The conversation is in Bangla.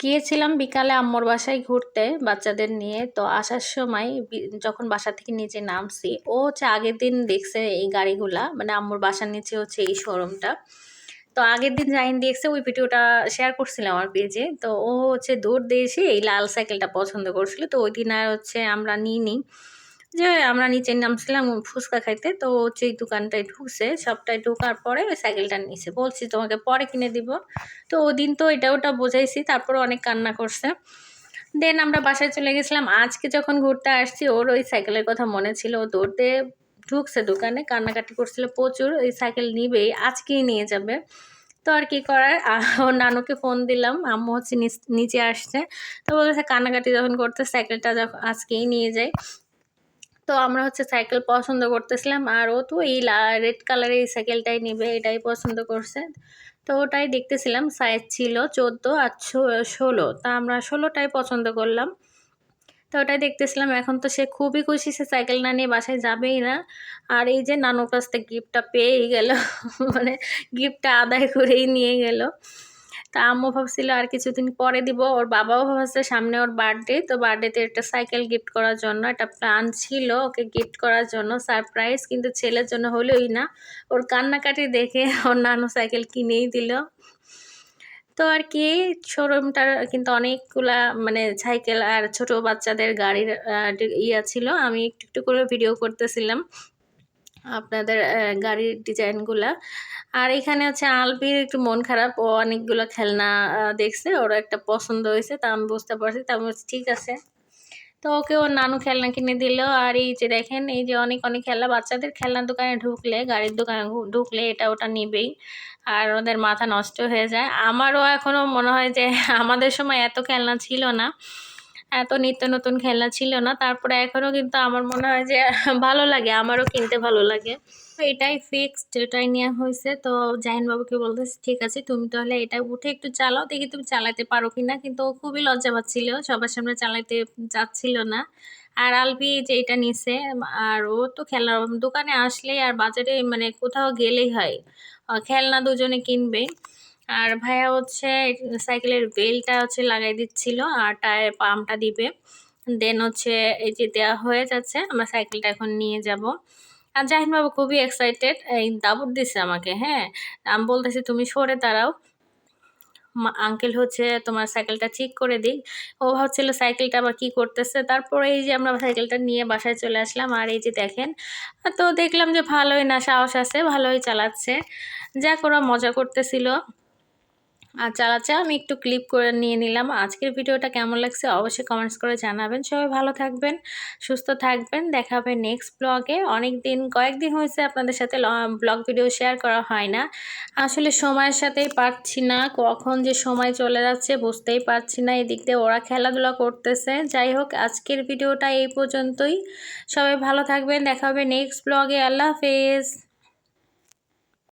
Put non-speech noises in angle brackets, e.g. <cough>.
গিয়েছিলাম বিকালে আম্মর বাসায় ঘুরতে বাচ্চাদের নিয়ে। তো আসার সময় যখন বাসা থেকে নিচে নামছি, ও হচ্ছে আগের দিন দেখছে এই গাড়িগুলা মানে আম্মুর বাসার নিচে হচ্ছে এই শোরুমটা। তো আগের দিন জাইন দেখছে ওই ভিডিওটা শেয়ার করছিলাম আমার পেজে তো ও হচ্ছে দৌড় দেশে এই লাল সাইকেলটা পছন্দ করছিল। তো ওই দিন আর হচ্ছে আমরা নিই নি যে আমরা নিচে নামছিলাম ফুচকা খাইতে, তো হচ্ছে এই দোকানটায় ঢুকছে, সবটাই ঢোকার পরে ওই সাইকেলটা নিয়েছে বলছি, তোমাকে পরে কিনে দিব। তো ওদিন তো এটা ওটা বোঝাইছি, তারপর অনেক কান্না করছে। দেন আমরা বাসায় চলে গেছিলাম। আজকে যখন ঘুরতে আসছি, ওর ওই সাইকেলের কথা মনে ছিল। ও দৌড়তে ঢুকছে দোকানে, কান্নাকাটি করছিল প্রচুর, ওই সাইকেল নিবেই, আজকেই নিয়ে যাবে। তো আর কি করার? ওর নানুকে ফোন দিলাম, আম্মু হচ্ছে নিচ- আসছে। তো বলেছে কান্নাকাটি যখন করতে সাইকেলটা যখন আজকেই নিয়ে যাই। তো আমরা হচ্ছে সাইকেল পছন্দ করতেছিলাম, আর ও তো এই রেড কালারের এই সাইকেলটাই নিবে, এটাই পছন্দ করছে। তো ওটাই দেখতেছিলাম সাইজ ছিল চোদ্দ আর ষোলো। তা আমরা ষোলোটাই পছন্দ করলাম। তো ওটাই দেখতেছিলাম, এখন তো সে খুবই খুশি, সে সাইকেল না নিয়ে বাসায় যাবেই না। আর এই যে নানুর কাছ থেকে গিফটটা পেয়েই গেল <laughs> মানে গিফটটা আদায় করেই নিয়ে গেল। তা আম্মু ভাবছিল আর কিছুদিন পরে দিব। ওর বাবাও ভাবছে সামনে ওর বার্থডে তো বার্থডেতে একটা সাইকেল গিফট করার জন্য, একটা প্ল্যান ছিল ওকে গিফট করার জন্য সারপ্রাইজ কিন্তু ছেলের জন্য হলোই না। ওর কান্নাকাটি দেখে ওর নানু সাইকেল কিনেই দিল। তো আর কি শোরুমটার কিন্তু অনেকগুলা মানে সাইকেল আর ছোট বাচ্চাদের গাড়ির ইয়া ছিল। আমি একটু একটু করে ভিডিও করতেছিলাম। আপনাদের গাড়ির ডিজাইনগুলা। আর এখানে হচ্ছে আলবির একটু মন খারাপ, ও অনেকগুলো খেলনা দেখছে ওর একটা পছন্দ হয়েছে, তা আমি বুঝতে পারছি, তা আমি ঠিক আছে। তো ওকে ওর নানু খেলনা কিনে দিল, আর এই যে দেখেন, এই যে অনেক অনেক খেলনা, বাচ্চাদের খেলনার দোকানে ঢুকলে, গাড়ির দোকানে ঢুকলে এটা ওটা নিবেই, আর ওদের মাথা নষ্ট হয়ে যায়। আমারও এখনও মনে হয় যে, আমাদের সময় এত খেলনা ছিল না এত নিত্য নতুন খেলনা ছিল না, তারপরে এখনও কিন্তু আমার মনে হয় যে ভালো লাগে, আমারও কিনতে ভালো লাগে। তো এটাই ফিক্সড এটাই নেওয়া হয়েছে। তো জাহিন বাবুকে বলতেছি, ঠিক আছে, তুমি তাহলে এটা উঠে একটু চালাও, দেখি তুমি চালাতে পারো কি না কিন্তু ও খুবই লজ্জা পাচ্ছিল, সবার সামনে চালাতে যাচ্ছিল না। আর আলবি যে এটা নিছে, আর ও তো খেলনার দোকানে আসলেই আর বাজারে মানে কোথাও গেলেই হয়। খেলনা দুজনে কিনবে। আর ভাইয়া হচ্ছে সাইকেলের বেলটা হচ্ছে লাগাই দিচ্ছিল আর টায়ার পাম্পটা দিবে। দেন হচ্ছে এই যে দেওয়া হয়ে যাচ্ছে, আমরা সাইকেলটা এখন নিয়ে যাব। আর জাহিন বাবু খুবই এক্সাইটেড এই দাবুর দিছে আমাকে হ্যাঁ? আমি বলতেছি, তুমি সরে দাঁড়াও। আঙ্কেল হচ্ছে তোমার সাইকেলটা ঠিক করে দিই ও ভাবছিল সাইকেলটা আবার কি করতেছে। তারপরে এই যে আমরা সাইকেলটা নিয়ে বাসায় চলে আসলাম। আর এই যে দেখেন তো দেখলাম যে ভালোই না, সাহস আছে, ভালোই চালাচ্ছে। যা করা মজা করতেছিল। আর চালাচ্ছে আমি একটু ক্লিপ করে নিয়ে নিলাম। আজকের ভিডিওটা কেমন লাগছে অবশ্যই কমেন্টস করে জানাবেন। সবাই ভালো থাকবেন, সুস্থ থাকবেন। দেখা হবে নেক্সট ব্লগে অনেক দিন কয়েকদিন হয়েছে আপনাদের সাথে ব্লগ ভিডিও শেয়ার করা হয় না। আসলে সময়ের সাথেই পারছি না। কখন যে সময় চলে যাচ্ছে বুঝতেই পারছি না। এদিক দিয়ে ওরা খেলাধুলা করতেছে। যাই হোক, আজকের ভিডিওটা এই পর্যন্তই। সবাই ভালো থাকবেন। দেখা হবে নেক্সট ব্লগে আল্লাহ হাফেজ।